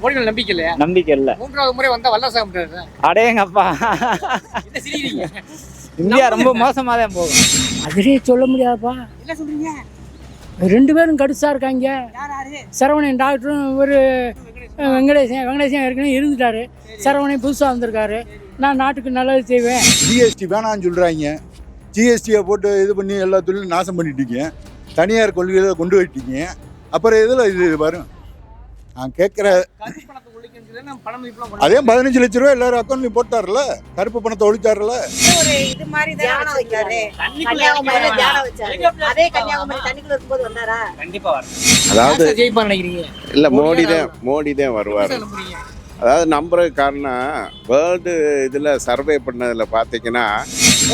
மோடி நம்பிக்கை இல்லையா? நம்பிக்கை இல்லை. மூன்றாவது முறை வந்தா வல்லரசாக முடியாது. அடேங்கப்பா. இந்தியா ரொம்ப மோசமாக தான் போகும் அதிலே சொல்ல முடியாதுப்பா. என்ன சொல்றீங்க? ரெண்டு பேரும் கடுசா இருக்காங்க. சரவணன் டாக்டரும் ஒரு வெங்கடேசன் வெங்கடேசன் ஏற்கனவே இருந்துட்டாரு. சரவணன் புதுசாக வந்திருக்காரு. நான் நாட்டுக்கு நல்லது செய்வேன். ஜிஎஸ்டி வேணாம்னு சொல்கிறாங்க ஜிஎஸ்டியை போட்டு இது பண்ணி எல்லா தொழிலும் நாசம் பண்ணிட்டீங்க. தனியார் கொள்கைகளை கொண்டு போயிட்டீங்க. அப்புறம் இதில் இது பாருங்க நான் கேட்குற அதே பதினஞ்சு லட்ச ரூபா எல்லாரும் அக்கௌண்ட்லையும் போட்டார்ல? கருப்பு பணத்தை ஒழிச்சார்ல? ஒரு இது மாதிரி அதாவது இல்ல மோடி தான் மோடி தான் வருவார். அதாவது நம்புறதுக்கு காரணம் வேர்ல்டு இதுல சர்வே பண்ணதுல பாத்தீங்கன்னா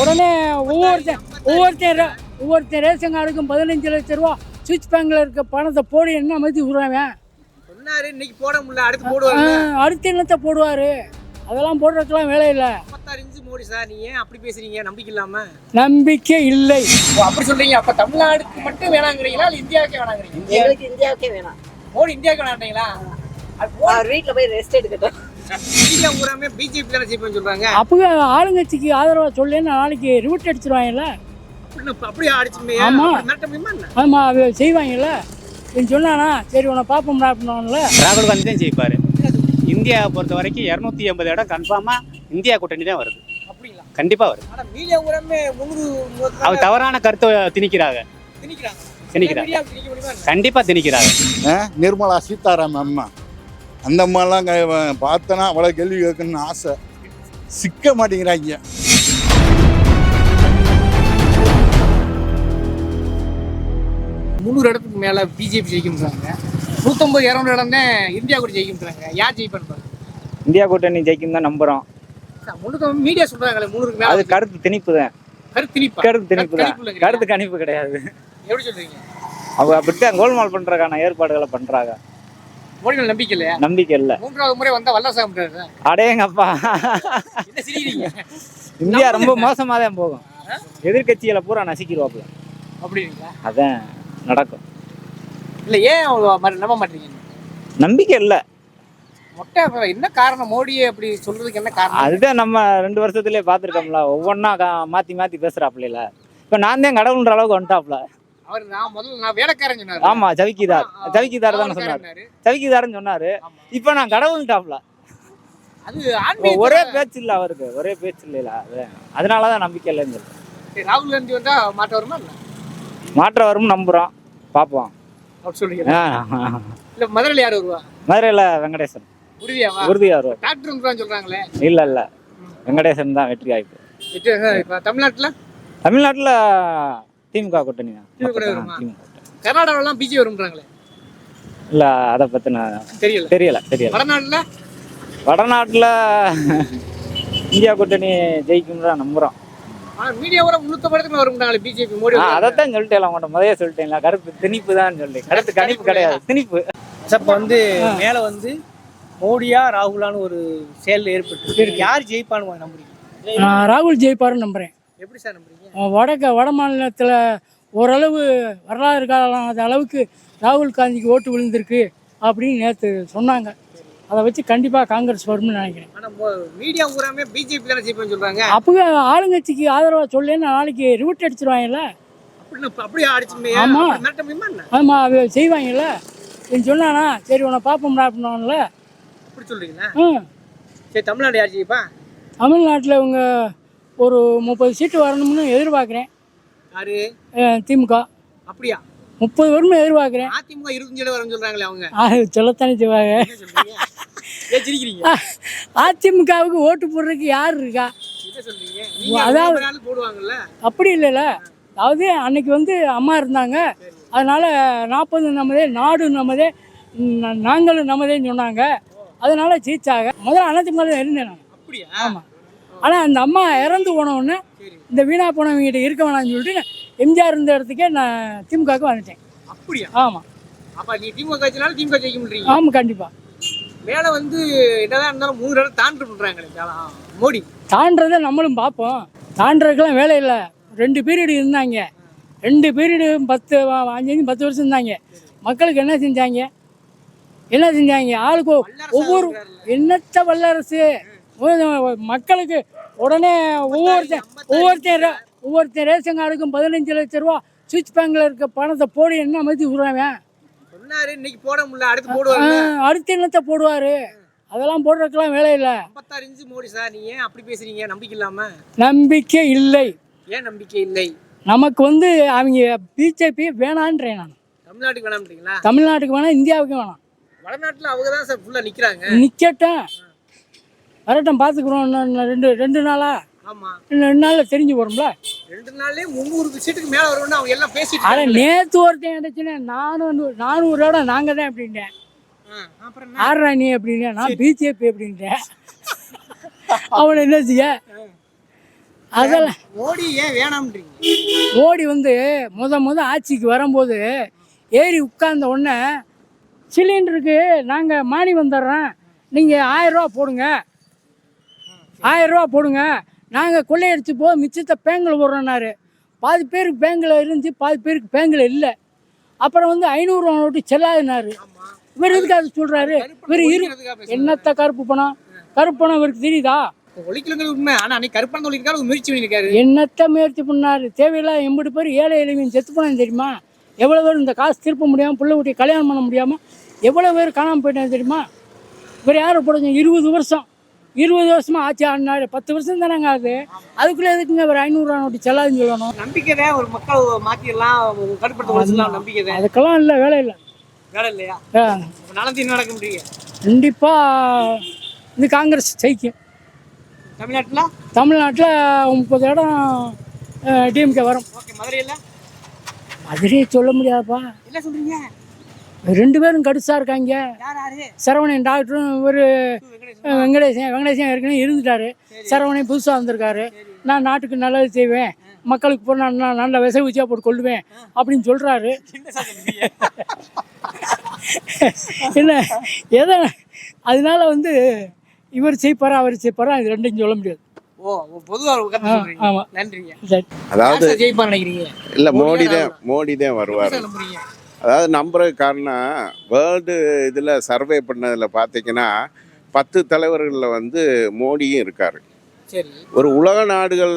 உடனே ஒவ்வொருத்தன் ஒவ்வொருத்தன் ரே- ஒவ்வொருத்தன் ரேஷன் கார்டுக்கும் பதினஞ்சு லட்ச ரூபா சுவிட்ச் பேங்க்ல இருக்க பணத்தை போடு என்ன மாதிரி விடுறாங்க? சொன்னாரு இன்னைக்கு போட முடியல அடுத்து போடுவாங்க அடுத்த என்னத்தை போடுவாரு? அதெல்லாம் போடுறதுக்கெல்லாம் வேலை இல்லை. முப்பத்தாறு மோடி சார் நீங்க ஏன் அப்படி பேசுறீங்க? நம்பிக்கை இல்லாம. நம்பிக்கை இல்லை. அப்படி சொல்றீங்க. அப்ப தமிழ்நாடுக்கு மட்டும் வேணாங்கிறீங்களா? இல்ல இந்தியாவுக்கே வேணாங்கிறீங்க எங்களுக்கு இந்தியாவுக்கே வேணாம். மோடி இந்தியாவுக்கு மோடி அவர் வீட்டுல போய் ரெஸ்ட் எடுக்கட்டும். இந்தியா பூராமே பிஜேபி தானே ஜெயிப்பேன்னு சொல்றாங்க. அப்போ ஆளுங்கட்சிக்கு ஆதரவாக சொல்லி நாளைக்கு ரிவிட் அடிச்சிருவாங்கல்ல? அப்படின்னு அப்படியே அடிச்சுமே ஆமா. அது செய்வாங்கல்ல? நீ சொன்னானா? சரி உன்னை பார்ப்போம்டா அப்படின்னால ராகுல் காந்தி தான் ஜெயிப்பாரு. இந்தியாவை பொறுத்த வரைக்கும் இரநூத்தி எண்பது இடம் கன்ஃபார்மா இந்தியா கூட்டணி தான் வருது. அப்படிங்களா? கண்டிப்பா வருது. அவங்க தவறான கருத்தை திணிக்கிறாங்க. திணிக்கிறாங்க. திணிக்கிறாங்க. மீடியா திணிக்க முடியுமா என்ன? கண்டிப்பா திணிக்கிறாங்க. ஆ, நிர்மலா சீதாராமன் அம்மா. அந்த அம்மாலாம் க- பார்த்தனா அவ்வளோ கேள்வி கேட்கணும்னு ஆசை. சிக்க மாட்டேங்கிறாங்க. முந்நூறு இடத்துக்கு மேல பிஜேபி ஜெயிக்கும்ன்றாங்க. நூத்தம்பது இரநூறு இடம் தான் இந்தியா கூட ஜெயிக்கும்ன்றாங்க. யார் ஜெயிப்பான்னு இந்தியா கூட்டணி ஜெயிக்கும் தான் நம்புறோம். முன்னூத்தி மீடியா சொல்றாங்களே முந்நூறுக்கு அது மேல கருத்து திணிப்பு தான். கருத்து திணிப்பா? கருத்து திணிப்பு தான். கருத்து கணிப்பு கிடையாது. எப்படி சொல்றீங்க? அவங்க அப்படித்தான் கோல்மால் பண்றதுக்கான ஏற்பாடுகளை பண்றாங்க. மோடி மேல நம்பிக்கை இல்லையா? நம்பிக்கை இல்லை. மூன்றாவது முறை வந்தா வல்லரசாக முடியாது அடேங்கப்பா. இந்தியா ரொம்ப மோசமாக தான் போகும் எதிர்க்கட்சிகளை பூரா நசிக்கிடுவாப்புல அப்படிங்களா? அதான். நடக்கும். இல்ல ஏன் அவ்வளவு ம- நம்ப மாட்டீங்க? நம்பிக்கை இல்லை. மொட்டை என்ன காரணம்? மோடியை அப்படி சொல்றதுக்கு என்ன காரணம்? அதுதான் நம்ம ரெண்டு வருஷத்துலயே பார்த்துருக்கோம்ல. ஒவ்வொன்றா மாற்றி மாற்றி பேசுகிறாப்புல இப்போ நான் தான் கடவுள்ன்ற அளவுக்கு வந்துட்டாப்ல அவர் நான் முதல்ல நான் வேலைக்காரன் சொன்னாரு. ஆமா ஜவிக்கிதார். ஜவிக்கிதார் தானே சொன்னார். ஜவிக்கிதார்னு சொன்னாரு. இப்போ நான் கடவுள்ட்டாப்ல அது ஒரே பேச்சு இல்லை அவருக்கு. ஒரே பேச்சு இல்லைல அது அதனால தான் நம்பிக்கை இல்லைன்னு சரி, ராகுல் காந்தி வந்தா மாட்ட வருமா மாற்ற வரும் நம்புகிறோம் பார்ப்போம். அப்படி சொல்றீங்க ஆ, இல்ல மதுரையில் யார் வருவா? மதுரையில் வெங்கடேசன். உறுதியாவா? உறுதியாக வருவார். டாக்டர் வந்துருவான்னு சொல்றாங்களே. இல்லை இல்லை. வெங்கடேசன் தான் வெற்றி வாய்ப்பு. தமிழ்நாட்டுல? தமிழ்நாட்டில் திமுக கூட்டணி தான். திமுக கூட்டணி. பிஜே வரும்ன்றாங்களே. இல்லை அதை பற்றின தெரியல. தெரியல தெரியல. வடநாட்டுல? வடநாட்டில் இந்தியா கூட்டணி ஜெயிக்கும் தான் நம்புகிறோம் ஆனா மீடியா கூட முன்னூத்தி படத்துக்கு வரும்ன்றாங்களே பிஜேபி மோடி. அதைத்தான் சொல்லிட்டேன் உங்கள்கிட்ட முதல்ல சொல்லிட்டேன்ல கருத்து திணிப்பு தான் சொல்லி. கருத்து கணிப்பு கிடையாது திணிப்பு. இப்போ வந்து மேலே வந்து மோடியா ராகுலான்னு ஒரு செயல் ஏற்பட்டு யார் ஜெயிப்பான்னு நம்புறீங்க? நான் ராகுல் ஜெயிப்பாருன்னு நம்புகிறேன் எப்படி சார் நம்புறீங்க? வடக்க வட மாநிலத்தில் ஓரளவு வரலாறு காலாத அளவுக்கு ராகுல் காந்திக்கு ஓட்டு விழுந்திருக்கு அப்படின்னு நேற்று சொன்னாங்க. அதை வச்சு கண்டிப்பாக காங்கிரஸ் வரும்னு நினைக்கிறேன். மீடியா பூராமே பிஜேபி தானே ஜெயிப்பேன்னு சொல்றாங்க. அப்போ ஆளுங்கட்சிக்கு ஆதரவாக சொல்லி நாளைக்கு ரிவிட் அடிச்சிருவாங்கல்ல? அப்படியே என்ன? ஆமாம் அது செய்வாங்கல்ல. நீ சொன்னானா சரி உன்னை பார்ப்போம்டா அப்படின்னால அப்படி சொல்றீங்களா? ம் சரி தமிழ்நாடு யார் ஜெயிப்பா? தமிழ்நாட்டில் இவங்க ஒரு முப்பது சீட்டு வரணும்னு எதிர்பார்க்குறேன். யாரு? திமுக. அப்படியா? முப்பது வரும்னு எதிர்பார்க்குறேன். அதிமுக இருபத்தஞ்சு வரும்னு சொல்றாங்களே அவங்க. சொல்லத்தானே செய்வாங்க. சிரிக்கிறீங்க? அதிமுகவுக்கு ஓட்டு போடுறதுக்கு யார் இருக்கா? அதாவது- அப்படி இல்லைல்ல. அதாவது அன்னைக்கு வந்து அம்மா இருந்தாங்க. அதனால நாற்பது நமதே நாடு நமதே ந- நாங்களும் நமதேன்னு சொன்னாங்க. அதனால ஜெயிச்சாங்க. முதல்ல அதிமுக தான் இருந்தேன் நான். அப்படியா? ஆமாம் ஆனால் அந்த அம்மா இறந்து போன உடனே சரி இந்த வீணா போனவங்ககிட்ட இருக்க வேணாம்னு சொல்லிட்டு எம்ஜிஆர் இருந்த இடத்துக்கே நான் திமுகவுக்கு வந்துட்டேன். அப்படியா? ஆமாம் அப்ப நீ திமுக ஆமாம் கண்டிப்பாக மேல வந்து என்னதான் இருந்தாலும் மூணு இடம் தாண்டு பண்றாங்களே ஆ, மோடி. தாண்டதை நம்மளும் பார்ப்போம். தாண்டதுக்கெல்லாம் வேலை இல்லை. ரெண்டு பீரியடு இருந்தாங்க. ரெண்டு பீரியடு பத்து அஞ்சு பத்து வருஷம் இருந்தாங்க. மக்களுக்கு என்ன செஞ்சாங்க? என்ன செஞ்சாங்க? ஆளுக்கு ஒவ்வொரு என்னத்த வல்லரசு? மக்களுக்கு உடனே ஒவ்வொருத்தன் ஒவ்வொருத்தன் ஒவ்வொருத்தன் ரேஷன் கார்டுக்கும் பதினஞ்சு லட்ச ரூபா சுவிட்ச் பேங்க்ல இருக்க பணத்தை போடு என்ன மதி விடுறாங்க சொன்னாரு இன்னைக்கு போட முடியல அடுத்து போடுவாரு அடுத்த என்னத்தை போடுவாரு? அதெல்லாம் போடுறதுக்கெல்லாம் வேலை இல்லை. ஐம்பத்தாறு மோடி சார் நீங்க ஏன் அப்படி பேசுறீங்க? நம்பிக்கை இல்லாம. நம்பிக்கை இல்லை. ஏன் நம்பிக்கை இல்லை? நமக்கு வந்து அவங்க பிஜேபி வேணான்றேன் நான். தமிழ்நாட்டுக்கு வேணாம்ன்றீங்களா தமிழ்நாட்டுக்கு வேணாம் இந்தியாவுக்கு வேணாம். வடநாட்டுல அவங்க தான் சார் ஃபுல்லா நிக்கிறாங்க. நிக்கட்டும். வரட்டும் பார்த்துக்குறோம் ரெண்டு ரெண்டு நாளா? ஆமா இன்னும் ரெண்டு நாளில் தெரிஞ்சு போகிறோம்ல ரெண்டு நாள்லயே முந்நூறு சீட்டுக்கு மேல வரும்னு அவங்க எல்லாம் பேசிட்டு இருக்காங்க. நேற்று ஒருத்தன் கிடச்சுனே நானூறு நானூறோட நாங்கள் தான் அப்படின்ட்டேன். ஆ, அப்புறம் என்ன? ஆடுறா நீ அப்படின்னேன் நான் பிஜேபி அப்படின்ட்டேன். அவனை என்ன செய்ய? அதெல்லாம் மோடி ஏன் வேணாம்ன்றீங்க? மோடி வந்து முத முத ஆட்சிக்கு வரும்போது ஏறி உட்கார்ந்த உடனே சிலிண்டருக்கு நாங்கள் மானி வந்துடுறோம். நீங்கள் ஆயிரரூவா போடுங்க. ஆயிரரூவா போடுங்க. நாங்கள் கொள்ளையடிச்சு போ மிச்சத்தை பேங்கில் போடுறோன்னாரு. பாதி பேருக்கு பேங்கில் இருந்துச்சு பாதி பேருக்கு பேங்கில் இல்லை. அப்புறம் வந்து ஐநூறுரூவா நோட்டு செல்லாதுனாரு இவர் எதுக்கு அது சொல்கிறாரு இவர் இரு. என்னத்த கருப்பு பணம்? கருப்பு பணம் இவருக்கு தெரியுதா? என்னத்த முயற்சி பண்ணாரு? தேவையில்லாத எண்பது பேர் ஏழை எளிமையும் செத்து போனாங்க தெரியுமா? எவ்வளோ பேர் இந்த காசு திருப்ப முடியாமல் பிள்ளை குட்டியை கல்யாணம் பண்ண முடியாமல் எவ்வளோ பேர் காணாமல் போயிட்டாங்க தெரியுமா? இவர் யாரை போடுங்க இருபது வருஷம். இருபது வருஷமா ஆட்சி ஆடினாரு. பத்து வருஷம் தானேங்க ஆகுது. அதுக்குள்ளே எதுக்குங்க ஒரு ஐநூறுரூவா நோட்டு செல்லாதுன்னு சொல்லணும்? நம்பிக்கை தான் ஒரு மக்கள் மாத்திடலாம் கட்டுப்படுத்த ஒழிச்சிடலாம் நம்பிக்கை தான் அதுக்கெல்லாம் இல்லை வேலை இல்லை. வேலை இல்லையா? என்ன நடக்க முடியும் கண்டிப்பாக இந்த காங்கிரஸ் ஜெயிக்கும் தமிழ்நாட்டுல? தமிழ்நாட்டில் முப்பது இடம் டிஎம்கே வரும். ஓகே மதுரையில? மதுரையை சொல்ல முடியாதுப்பா. என்ன சொல்றீங்க? ரெண்டு பேரும் கடுசா இருக்காங்க. யார் யாரு? சரவணன் டாக்டரும் ஒரு வெங்கடேசன். வெங்கடேசன் ஏற்கனவே இருந்துட்டாரு. சரவணன் புதுசாக வந்திருக்காரு. நான் நாட்டுக்கு நல்லது செய்வேன். மக்களுக்கு போய் நான் நல்ல விசை ஊசியாக போட்டு கொள்ளுவேன் அப்படின்னு சொல்கிறாரு என்ன எதை அதனால வந்து இவர் செய்ப்பாரா அவர் செய்ப்பாரா இது ரெண்டையும் சொல்ல முடியாது. ஓ பொதுவா ஒரு கருத்து ஆ, சொல்றீங்க. ஆமா. நன்றிங்க. சரி. அதாவது இல்ல மோடி தான் மோடி தான் வருவார். அதாவது நம்புறது காரணம் வேர்ல்டு இதில் சர்வே பண்ணதில் பார்த்தீங்கன்னா பத்து தலைவர்களில் வந்து மோடியும் இருக்கார். சரி. ஒரு உலக நாடுகள்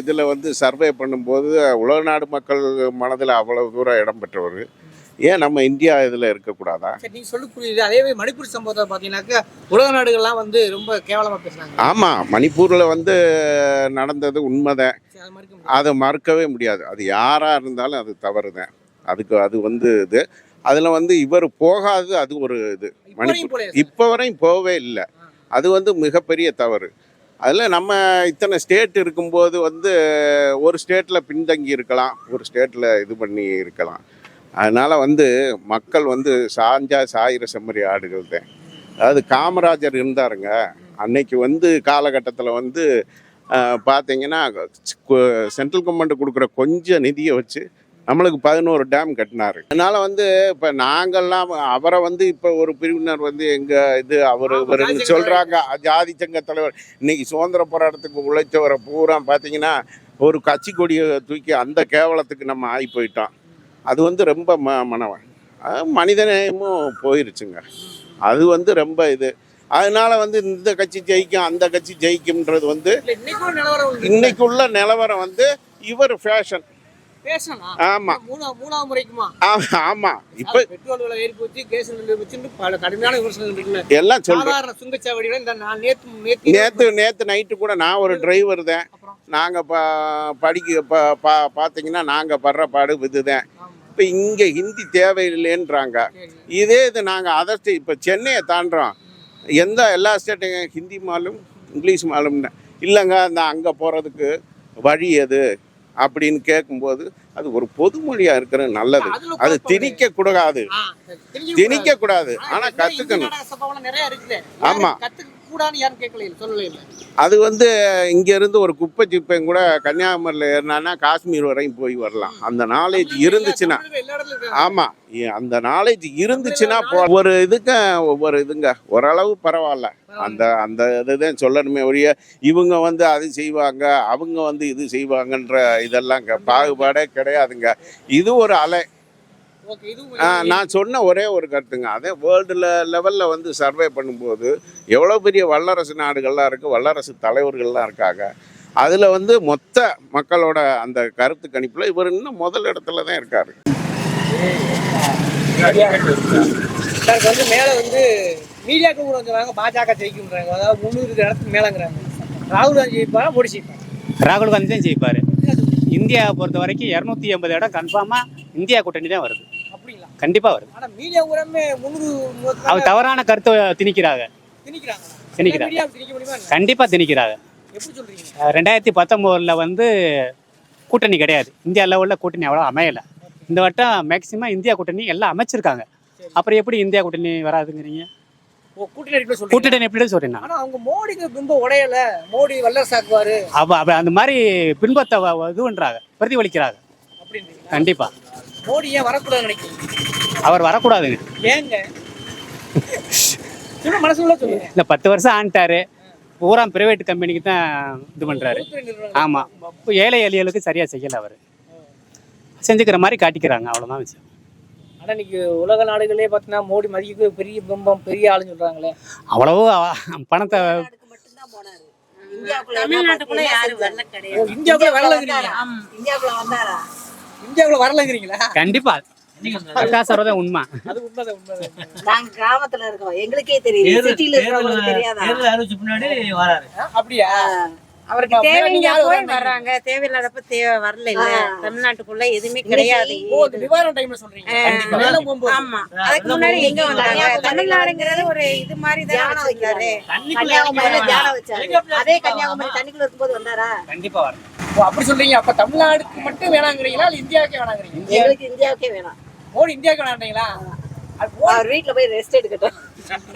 இதில் வந்து சர்வே பண்ணும்போது உலக நாடு மக்கள் மனதில் அவ்வளவு தூரம் இடம் பெற்றவர். ஏன் நம்ம இந்தியா இதில் இருக்கக்கூடாதா? சரி நீங்க சொல்லி புரியுது. அதே மாதிரி மணிப்பூர் சம்பவத்தை பாத்தீங்கன்னாக்கா உலக நாடுகள்லாம் வந்து ரொம்ப கேவலமா பேசுறாங்க. ஆமாம் மணிப்பூரில் வந்து நடந்தது உண்மைதான். அதை மறுக்கவே முடியாது. அது யாராக இருந்தாலும் அது தவறு தான் அதுக்கு அது வந்து இது. அதில் வந்து இவர் போகாது அது ஒரு இது. மணிப்பூர்? இப்போ வரையும் போகவே இல்லை. அது வந்து மிகப்பெரிய தவறு. அதில் நம்ம இத்தனை ஸ்டேட் இருக்கும்போது வந்து ஒரு ஸ்டேட்டில் பின்தங்கி இருக்கலாம் ஒரு ஸ்டேட்டில் இது பண்ணி இருக்கலாம். அதனால் வந்து மக்கள் வந்து சாஞ்சா சாயிர செம்மறி ஆடுகள் தான். அதாவது காமராஜர் இருந்தாருங்க. அன்னைக்கு வந்து காலகட்டத்தில் வந்து பார்த்தீங்கன்னா சென்ட்ரல் கவர்மெண்ட் கொடுக்குற கொஞ்சம் நிதியை வச்சு நம்மளுக்கு பதினோரு டேம் கட்டினாரு. அதனால வந்து இப்போ நாங்கள்லாம் அவரை வந்து இப்போ ஒரு பிரிவினர் வந்து எங்க இது அவர் ஆமா, இவருன்னு ஜாதி சங்க தலைவர். இன்னைக்கு சுதந்திர போராட்டத்துக்கு உழைச்சவரை பூரா பார்த்தீங்கன்னா ஒரு கட்சி கொடியை தூக்கி அந்த கேவலத்துக்கு நம்ம ஆகி போயிட்டோம். அது வந்து ரொம்ப ம மனவன். மனிதநேயமும் போயிருச்சுங்க. அது வந்து ரொம்ப இது. அதனால வந்து இந்த கட்சி ஜெயிக்கும் அந்த கட்சி ஜெயிக்கும்ன்றது வந்து. இன்னைக்குள்ள நிலவரம் வந்து இவர் ஃபேஷன் ஆமா. மூணா- மூணாவது முறைக்குமா? ஆமா இப்ப பெட்ரோல் விலை ஏறி போச்சு கேஸ் பல கடுமையான இருக்குல்ல. எல்லாம் சொல்றேன். சுங்கச்சாவடியில இந்த நான் நேத்து நேத்து நைட்டு கூட நான் ஒரு டிரைவர் தான். நாங்க படிக்க ப பா பார்த்தீங்கன்னா நாங்க படுற பாடு இதுதான். இப்போ இங்க ஹிந்தி தேவையில்லைன்றாங்க. இதே இது நாங்க அதர் ஸ்டேட் இப்போ சென்னையை தாண்டுறோம். எந்த எல்லா ஸ்டேட்டையும் ஹிந்தி மாலும் இங்கிலீஷ் மாலும்னு. இல்லைங்க அந்த அங்கே போகிறதுக்கு வழி எது? அப்படின்னு கேட்கும்போது அது ஒரு பொதுமொழியாக இருக்கிறது நல்லது. அது திணிக்க கூடாது. திணிக்க கூடாது. ஆனா இருக்குல்ல. ஆமா. யாரும் கத்துக்க கூடாதுன்னு யாரும் கேட்கல இல்ல, சொல்லல இல்ல. அது வந்து இங்கேருந்து ஒரு குப்பை சிப்பையும் கூட கன்னியாகுமரியில் ஏறினான்னா காஷ்மீர் வரையும் போய் வரலாம். அந்த நாலேஜ் இருந்துச்சுன்னா. தமிழர்கள் எல்லா இடத்துலயும் இருக்காங்க. ஆமா. இ- அந்த நாலேஜ் இருந்துச்சுன்னா ஒவ்வொரு இதுக்கு ஒவ்வொரு இதுங்க ஓரளவு பரவாயில்ல. அந்த அந்த இதுதான் சொல்லணுமே ஒழிய இவங்க வந்து அது செய்வாங்க அவங்க வந்து இது செய்வாங்கன்ற இதெல்லாம் பாகுபாடே கிடையாதுங்க. இது ஒரு அலை. நான் சொன்ன ஒரே ஒரு கருத்துங்க. அதே வேர்ல்டு லெவலில் வந்து சர்வே பண்ணும்போது எவ்வளோ பெரிய வல்லரசு நாடுகள்லாம் இருக்குது வல்லரசு தலைவர்கள்லாம் இருக்காங்க. அதில் வந்து மொத்த மக்களோட அந்த கருத்து கணிப்பில் இவர் இன்னும் முதல் இடத்துல தான் இருக்கார். சார் வந்து மேல வந்து மீடியாக்கள் கூட சொல்றாங்க பாஜக ஜெயிக்கும்ன்றாங்க. அதாவது முந்நூறு இடத்துக்கு மேலங்கிறாங்க. ராகுல் காந்தி ஜெயிப்பாரா மோடி ஜெயிப்பாரா? ராகுல் காந்தி தான் ஜெயிப்பார். இந்தியாவை பொறுத்த வரைக்கும் இரநூத்தி எண்பது இடம் கன்ஃபார்மாக இந்தியா கூட்டணி தான் வருது. கண்டிப்பாக வருது மீடியா அவர் தவறான கருத்தை திணிக்கிறாங்க. திணிக்கிறாங்க? கண்டிப்பாக திணிக்கிறாங்க. சொல்றீங்க? ரெண்டாயிரத்தி பத்தொம்போதில் வந்து கூட்டணி கிடையாது. இந்தியா லெவலில் கூட்டணி அவ்வளோ அமையலை. இந்த வட்டம் மேக்சிமம் இந்தியா கூட்டணி எல்லாம் அமைச்சிருக்காங்க. அப்புறம் எப்படி இந்தியா கூட்டணி வராதுங்கிறீங்க? கூட்டணி சொல்றீங்க. எப்படி சொல்கிறேன் நான் ஆனா அவங்க மோடிக்கு பிம்பம் உடையல. மோடி வல்லரசாக்குவாரு. அப்போ அப்போ அந்த மாதிரி பின்பத்தை இதுன்றாங்க. பிரதிபலிக்கிறாங்க. கண்டிப்பாக மோடி ஏன் வரக்கூடாதுன்னு நினைக்கிறீங்க? அவர் வரக்கூடாதுங்க ஏங்க? சொல்ல மனசுல சொல்லுங்க. இந்த பத்து வருஷம் ஆண்டாரு பூரா பிரைவேட் கம்பெனிக்கு தான் இது பண்ணுறாரு. ஆமாம் இப்போ ஏழை எளியலுக்கு சரியாக செய்யலை அவர். செஞ்சுக்கிற மாதிரி காட்டிக்கிறாங்க அவ்வளோதான் விஷயம். ஆனா இன்னைக்கு உலக நாடுகளே பார்த்தீங்கன்னா மோடி மதிக்கு பெரிய பிம்பம் பெரிய ஆளுன்னு சொல்றாங்களே. அவ்வளவோ அவ- பணத்தை மட்டும்தான் போனாரு இந்தியாவுக்குள்ள வரல இந்தியாவுக்குள்ள வரலங்கிறீங்க இந்தியாவுக்குள்ள வந்தாரா? இந்தியாவுக்குள்ள வரலங்கிறீங்களா? கண்டிப்பா. பிரகாஷ் சொல்றதே உண்மை. அது உண்மைதான் உண்மைதான். நாங்க கிராமத்துல இருக்கோம் எங்களுக்கே தெரியும் சிட்டில இருக்கிறவங்களுக்கு தெரியாதா? அப்படியா? அவருக்கு தேவைங்க போய்? வர்றாங்க. தேவையில்லாதப்ப தேவை வரல இல்ல தமிழ்நாட்டுக்குள்ள எதுவுமே கிடையாது. ஆமா. அதுக்கு முன்னாடி எங்க வந்தாங்க? தமிழ்நாடுங்கிறது ஒரு இது மாதிரி தான் தியானம் வைக்கிறாரு. கன்னியாகுமரியில தியானம் வச்சாரு. அதே கன்னியாகுமரி தண்ணிக்குள்ள இருக்கும்போது வந்தாரா? கண்டிப்பா வரும் ஓ அப்படி சொல்றீங்க. அப்ப தமிழ்நாடுக்கு மட்டும் வேணாங்கிறீங்களா? இல்ல இந்தியாவுக்கே வேணாங்கிறீங்க எங்களுக்கு இந்தியாவுக்கே வேணாம். மோடி இந்தியாவுக்கு வேணான்றீங்களா அவர் வீட்டுல போய் ரெஸ்ட் எடுக்கட்டும்.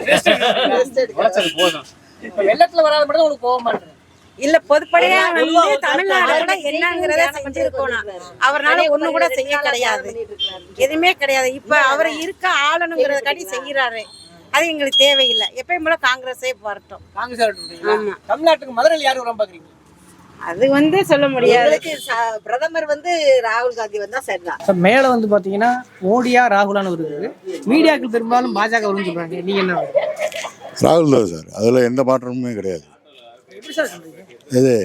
ரெஸ்ட் எடுக்கட்டும். உழைச்சது போதும். இப்ப வெள்ளத்துல வராத மட்டும் உங்களுக்கு போக மாட்டேன் இல்ல பொதுப்படையா வந்து தமிழ்நாடோட என்னங்கிறத செஞ்சிருக்கணும். அவர்னால ஒண்ணு கூட செய்ய கிடையாது. எதுவுமே கிடையாது. இப்ப அவர் இருக்க ஆளணுங்கிறத காட்டி செய்யறாரு அது எங்களுக்கு தேவையில்லை. எப்பயும் போல காங்கிரஸே வரட்டும். காங்கிரஸ் ஆமா. தமிழ்நாட்டுக்கு மதுரையில் யாரும் வர பாக்குறீங்க? அது வந்து சொல்ல முடியாது. பிரதமர் வந்து ராகுல் காந்தி வந்தா சரிதான். மேல வந்து பாத்தீங்கன்னா மோடியா ராகுலான்னு வருது மீடியாக்கள் பெரும்பாலும் பாஜக வரும்னு சொல்றாங்க. நீங்க என்ன ராகுல் தான் சார். அதில் எந்த மாற்றமுமே கிடையாது. எப்படி சார் சொல்றீங்க? இது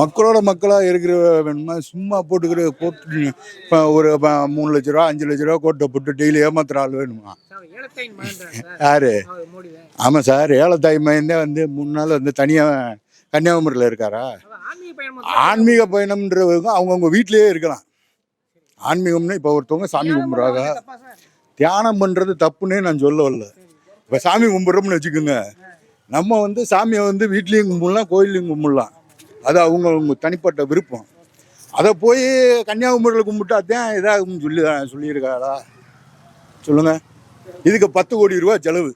மக்களோட மக்களாக இருக்கிற வேணுமா? சும்மா போட்டுக்கிற போட்டு இப்போ ஒரு மூணு லட்ச ரூபா அஞ்சு லட்ச ரூபா கோட்டை போட்டு டெய்லி ஏமாத்துற ஆள் வேணுமா? யாரு? ஆமாம் சார். ஏழத்தாய் மையந்தே வந்து மூணு நாள் வந்து தனியாக கன்னியாகுமரியில் இருக்காரா? ஆன்மீக பயணம் ஆன்மீக பயணம்ன்றவங்க அவங்கவுங்க வீட்டிலேயே இருக்கலாம். ஆன்மீகம்னு இப்போ ஒருத்தவங்க சாமி கும்பிட்றாங்க. தியானம் பண்ணுறது தப்புன்னே நான் சொல்ல வரல. இப்போ சாமி கும்பிட்றோம்னு வச்சுக்கோங்க. நம்ம வந்து சாமியை வந்து வீட்லேயும் கும்பிடலாம் கோயிலையும் கும்பிடலாம். அது அவங்க அவங்க தனிப்பட்ட விருப்பம். அதை போய் கன்னியாகுமரியில் கும்பிட்டா தான் இதாகும்னு சொல்லி சொல்லியிருக்காரா? சொல்லுங்கள் இதுக்கு பத்து கோடி ரூபா செலவு.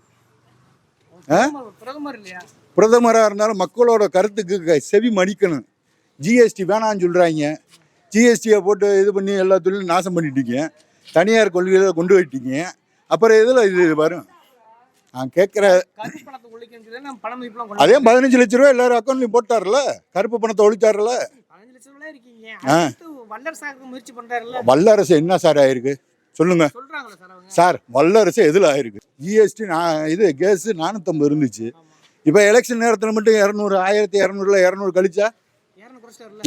பிரதமர் இல்லையா? பிரதமராக இருந்தாலும் மக்களோட கருத்துக்கு செவி மடிக்கணும். ஜிஎஸ்டி வேணான்னு சொல்கிறாங்க ஜிஎஸ்டியை போட்டு இது பண்ணி எல்லா தொழிலும் நாசம் பண்ணிட்டீங்க தனியார் கொள்கைகளை கொண்டு போயிட்டீங்க அப்புறம் எதில் இது வரும்? நான் கேட்குற கருப்பு பணத்தை ஒழிக்கிறது நம்ம பண மதிப்புலாம் கொண்டு அதே பதினஞ்சு லட்ச ரூபா எல்லாரும் அக்கௌண்ட்லையும் போட்டார்ல? கருப்பு பணத்தை ஒழிச்சார்ல? வல்லரசு என்ன சார் ஆயிருக்கு? சொல்லுங்க. சார் வல்லரசு எதில் ஆயிருக்கு? ஜிஎஸ்டி நான் இது கேஸு நானூற்றம்பது இருந்துச்சு. இப்போ எலெக்ஷன் நேரத்தில் மட்டும் இரநூறு ஆயிரத்தி இரநூறுல இரநூறு கழிச்சா?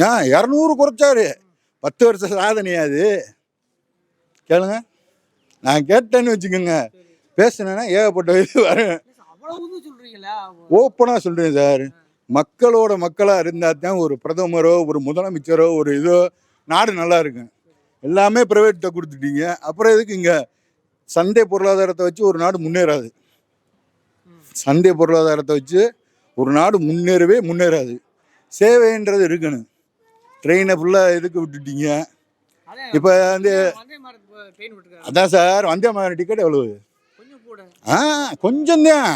ஆ இரநூறு குறைச்சாரு. பத்து வருஷ சாதனையா அது. கேளுங்க. நான் கேட்டேன்னு வச்சுக்கோங்க. பேசுனேன்னா ஏகப்பட்ட இது வரும் ஓப்பனாக சொல்கிறேன் சார். மக்களோட மக்களாக இருந்தால் தான் ஒரு பிரதமரோ ஒரு முதலமைச்சரோ ஒரு இதோ நாடு நல்லா இருக்கும். எல்லாமே ப்ரைவேட்டை கொடுத்துட்டீங்க. அப்புறம் எதுக்கு இங்கே சந்தை பொருளாதாரத்தை வச்சு ஒரு நாடு முன்னேறாது? சந்தை பொருளாதாரத்தை வச்சு ஒரு நாடு முன்னேறவே முன்னேறாது. சேவைன்றது இருக்கணும். ட்ரெயினை ஃபுல்லாக எதுக்கு விட்டுட்டீங்க? இப்போ வந்து அதான் சார் வந்தே மாதிரி டிக்கெட் எவ்வளவு? ஆ கொஞ்சம் தான்.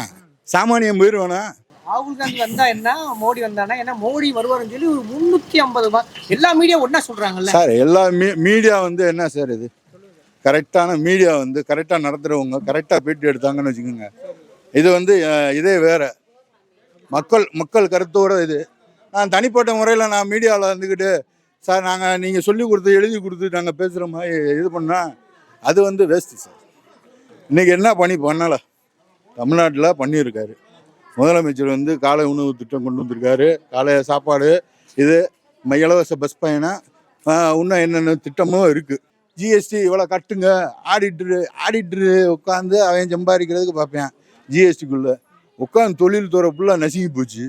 சாமானியம் போயிடுவானா ராகுல் காந்தி வந்தா என்ன? மோடி வந்தானா ஏன்னா மோடி வருவாருன்னு சொல்லி ஒரு முன்னூத்தி ஐம்பது எல்லா மீடியா ஒண்ணா சொல்றாங்கல்ல. சார் எல்லா மீ மீடியா வந்து என்ன சார் இது? கரெக்டான மீடியா வந்து கரெக்டாக நடத்துகிறவங்க கரெக்டாக பேட்டி எடுத்தாங்கன்னு வச்சுக்கோங்க. இது வந்து இதே வேறு. மக்கள் மக்கள் கருத்தோட இது. நான் தனிப்பட்ட முறையில் நான் மீடியாவில் இருந்துக்கிட்டு சார் நாங்கள் நீங்கள் சொல்லி கொடுத்து எழுதி கொடுத்து நாங்கள் பேசுகிற மாதிரி இது பண்ணால் அது வந்து வேஸ்ட்டு சார் இன்னைக்கு என்ன பண்ணி பண்ணலை? தமிழ்நாட்டில் பண்ணியிருக்காரு. முதலமைச்சர் வந்து காலை உணவு திட்டம் கொண்டு வந்திருக்காரு. காலை சாப்பாடு இது ம- இலவச பஸ் பயணம் இன்னும் என்னென்ன திட்டமும் இருக்குது ஜிஎஸ்டி இவ்வளோ கட்டுங்க. ஆடிட்ரு ஆடிட்ரு உட்காந்து அவன் சம்பாதிக்கிறதுக்கு பார்ப்பேன். ஜிஎஸ்டிக்குள்ளே உட்காந்து தொழில் துறை ஃபுல்லாக நசுங்கி போச்சு.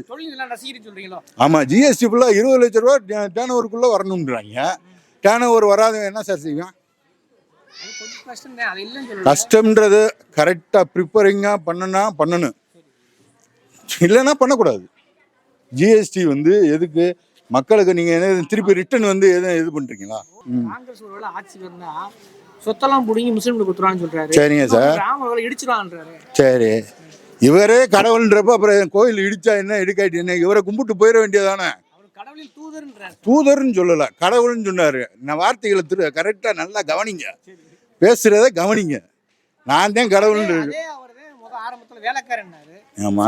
ஆமாம் ஜிஎஸ்டி ஃபுல்லாக இருபது லட்ச ரூபா டேர்ன் ஓவருக்குள்ளே வரணுன்றாங்க டேர்ன் ஓவர் வராதவன் என்ன சார் செய்வான்? கஷ்டம்ன்றது கரெக்டாக ப்ரிப்பரிங்காக பண்ணனா பண்ணணும். இல்லைன்னா பண்ணக்கூடாது. ஜிஎஸ்டி வந்து எதுக்கு? மக்களுக்கு நீங்கள் என்ன திருப்பி ரிட்டர்ன் வந்து எதுவும் இது பண்ணுறீங்களா சொத்தெல்லாம் புடுங்கி முஸ்லீம்களுக்கு கொடுத்துருவான்னு சொல்றாரு. சரிங்க சார். ராம ஒருவேளை இடிச்சிருவான்றாரு சரி. இவரே கடவுள்ன்றப்ப அப்புறம் கோயில் இடிச்சா என்ன இடிக்காட்டி என்ன? இவரை கும்பிட்டு போயிட வேண்டியதானே? கடவுளில் தூதர்ன்றாரு. தூதர்னு சொல்லல கடவுள்னு சொன்னாரு. நான் வார்த்தைகளை திரு கரெக்டா நல்லா கவனிங்க. பேசுறத கவனிங்க. நான் தான் கடவுள்னு ஆரம்பத்துல வேலைக்காரன்னாரு. ஆமா.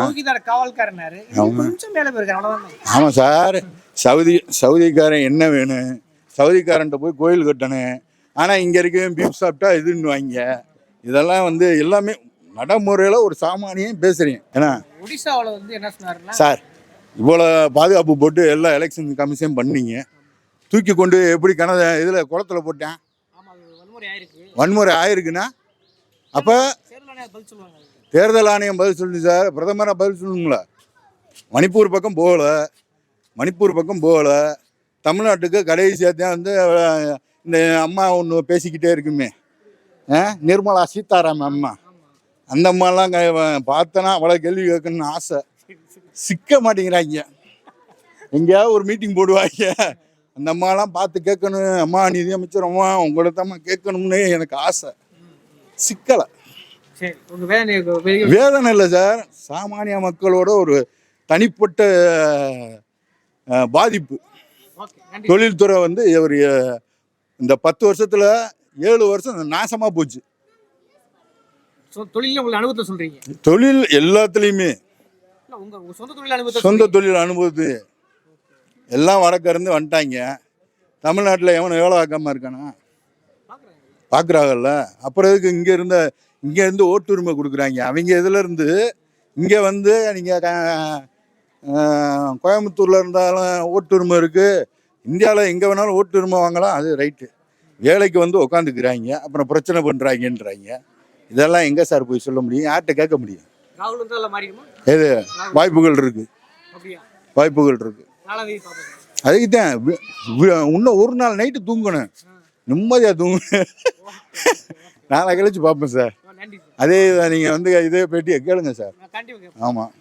காவல்காரனாரு. கொஞ்சம் மேல போயிருக்காரு அவ்வளவுதான். ஆமா சார். சவுதி சவுதிக்காரன் என்ன வேணும்? சவுதிக்காரன்ட்ட போய் கோயில் கட்டணும். ஆனா இங்க இருக்கவன் பீப் சாப்பிட்டா இதுன்னு வாங்க இதெல்லாம் வந்து எல்லாமே நடைமுறையில ஒரு சாமானியம் பேசுறேன் ஏன்னா ஒடிசாவுல வந்து என்ன சொன்னாருன்னா சார் இவ்வளோ பாதுகாப்பு போட்டு எல்லா எலெக்ஷன் கமிஷன் பண்ணீங்க. தூக்கி கொண்டு எப்படி கணத இதில் குளத்துல போட்டேன்? வன்முறை ஆயிருக்கு. வன்முறை ஆயிருக்குன்னா அப்போ தேர்தல் ஆணையம் பதில் சொல்லுது சார். பிரதமராக பதில் சொல்லுங்களா. மணிப்பூர் பக்கம் போகல. மணிப்பூர் பக்கம் போகல. தமிழ்நாட்டுக்கு கடைசியாக தான் வந்து இந்த அம்மா ஒன்று பேசிக்கிட்டே இருக்குமே. நிர்மலா சீதாராமன் அம்மா. அந்த அம்மாலாம் பார்த்தனா அவ்வளோ கேள்வி கேட்கணும்னு ஆசை. சிக்க மாட்டேங்கிறாங்க. எங்கேயாவது ஒரு மீட்டிங் போடுவாங்க. அந்த அம்மாலாம் பார்த்து கேட்கணும். அம்மா நிதியமைச்சர் அம்மா உங்களை தான் கேட்கணும்னு எனக்கு ஆசை. சிக்கலை. வேதனை இல்லை சார். சாமானிய மக்களோட ஒரு தனிப்பட்ட பாதிப்பு. தொழில்துறை வந்து ஒரு இந்த பத்து வருஷத்துல ஏழு வருஷம் நாசமா போச்சு. தொழில்ல உங்களை அனுபவத்தை சொல்றீங்க. தொழில் எல்லாத்துலேயுமே. சொந்த தொழில் அனுபவத்தை தொழில் எல்லாம் வடக்க இருந்து வந்துட்டாங்க. தமிழ்நாட்டில் எவனும் வேலை பார்க்காம இருக்கானா? பார்க்குறாங்கல்ல. அப்புறம் எதுக்கு இங்கே இருந்த இங்கே இருந்து ஓட்டுரிமை கொடுக்குறாங்க. அவங்க இதுல இருந்து இங்கே வந்து நீங்கள் கோயம்புத்தூரில் இருந்தாலும் ஓட்டுரிமை இருக்குது இந்தியாவில் எங்கே வேணாலும் ஓட்டுரிமை வாங்கலாம் அது ரைட்டு வேலைக்கு வந்து உக்காந்துக்கிறாங்க அப்புறம் பிரச்சனை பண்ணுறாங்கன்றாங்க இதெல்லாம் எங்கே சார் போய் சொல்ல முடியும்? யார்கிட்ட கேட்க முடியும்? எது? வாய்ப்புகள் அப்படியா? வாய்ப்புகள் பார்ப்போம். அதுக்கு தான் இன்னும் ஒரு நாள் நைட்டு தூங்கணும். நிம்மதியாக தூங்கணும் நாளை கழிச்சு பார்ப்பேன் சார். அதே நீங்கள் வந்து இதே பேட்டியை கேளுங்க சார். ஆமாம்